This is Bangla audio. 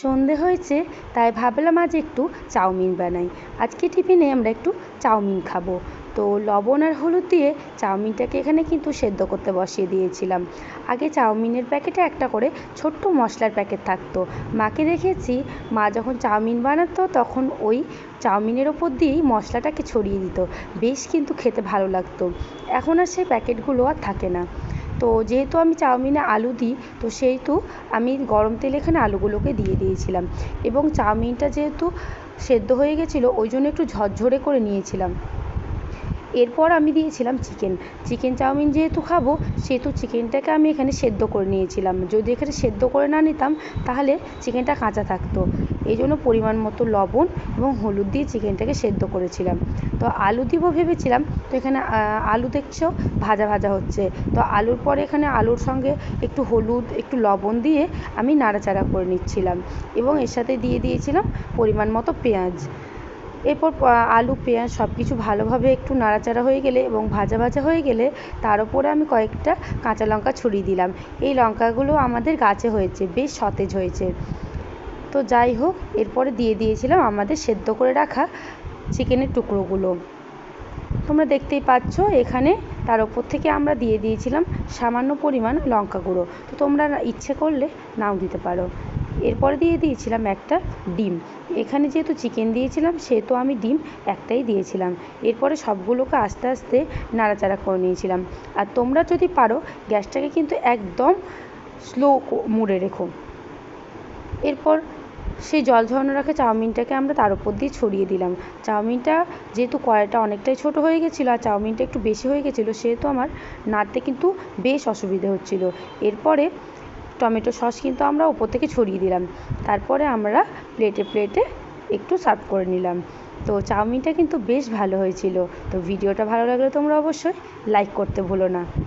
সন্ধে হয়েছে, তাই ভাবলাম আজ একটু চাউমিন বানাই। আজকে টিফিনে আমরা একটু চাউমিন খাব। তো লবণ আর হলুদ দিয়ে চাউমিনটাকে এখানে কিন্তু সেদ্ধ করতে বসিয়ে দিয়েছিলাম। আগে চাউমিনের প্যাকেটে একটা করে ছোট্ট মশলার প্যাকেট থাকতো। মাকে দেখেছি, মা যখন চাউমিন বানাতো তখন ওই চাউমিনের ওপর দিয়েই মশলাটাকে ছড়িয়ে দিত। বেশ কিন্তু খেতে ভালো লাগতো। এখন আর সেই প্যাকেটগুলো আর থাকে না। তো যেহেতু আমি চাউমিনে আলু দিই, তো সেহেতু আমি গরম তেলে এখানে আলুগুলোকে দিয়ে দিয়েছিলাম। এবং চাউমিনটা যেহেতু সেদ্ধ হয়ে গেছিল, ওই জন্য একটু ঝরঝরে করে নিয়েছিলাম। এরপর আমি দিয়েছিলাম চিকেন চিকেন চাউমিন যেহেতু খাব, সেহেতু চিকেনটাকে আমি এখানে সেদ্ধ করে নিয়েছিলাম। যদি এখানে সেদ্ধ করে না নিতাম, তাহলে চিকেনটা কাঁচা থাকতো। এই জন্য পরিমাণ মতো লবণ এবং হলুদ দিয়ে চিকেনটাকে সেদ্ধ করেছিলাম। তো আলু দিব ভেবেছিলাম, তো এখানে আলু দেখছ? ভাজা ভাজা হচ্ছে। তো আলুর পরে এখানে আলুর সঙ্গে একটু হলুদ, একটু লবণ দিয়ে আমি নাড়াচাড়া করে নিচ্ছিলাম। এবং এর সাথে দিয়ে দিয়েছিলাম পরিমাণ মতো পেঁয়াজ। এরপর আলু, পেঁয়াজ সব কিছু ভালোভাবে একটু নাড়াচাড়া হয়ে গেলে এবং ভাজা ভাজা হয়ে গেলে তার উপরে আমি কয়েকটা কাঁচা লঙ্কা ছড়িয়ে দিলাম। এই লঙ্কাগুলো আমাদের গাছে হয়েছে, বেশ সতেজ হয়েছে। তো যাই হোক, এরপরে দিয়ে দিয়েছিলাম আমাদের সেদ্ধ করে রাখা চিকেনের টুকরোগুলো। তোমরা দেখতেই পাচ্ছ, এখানে তার ওপর থেকে আমরা দিয়ে দিয়েছিলাম সামান্য পরিমাণ লঙ্কা গুঁড়ো। তো তোমরা ইচ্ছে করলে নাও দিতে পারো। এরপরে দিয়ে দিয়েছিলাম একটা ডিম। এখানে যেহেতু চিকেন দিয়েছিলাম, সেহেতু আমি ডিম একটাই দিয়েছিলাম। এরপরে সবগুলোকে আস্তে আস্তে নাড়াচাড়া করে নিয়েছিলাম। আর তোমরা যদি পারো, গ্যাসটাকে কিন্তু একদম স্লো মুড়ে রেখো। এরপর সেই জল ঝরানো রাখা চাউমিনটাকে আমরা তার উপর দিয়ে ছড়িয়ে দিলাম। চাউমিনটা যেহেতু কড়াইটা অনেকটাই ছোটো হয়ে গেছিল আর চাউমিনটা একটু বেশি হয়ে গেছিল, সেহেতু আমার নাড়তে কিন্তু বেশ অসুবিধে হচ্ছিল। এরপরে টমেটো সস কিন্তু আমরা ওপর থেকে ছড়িয়ে দিলাম। তারপরে আমরা প্লেটে প্লেটে একটু সার্ভ করে নিলাম। তো চাউমিনটা কিন্তু বেশ ভালো হয়েছিল। তো ভিডিওটা ভালো লাগলে তোমরা অবশ্যই লাইক করতে ভুলো না।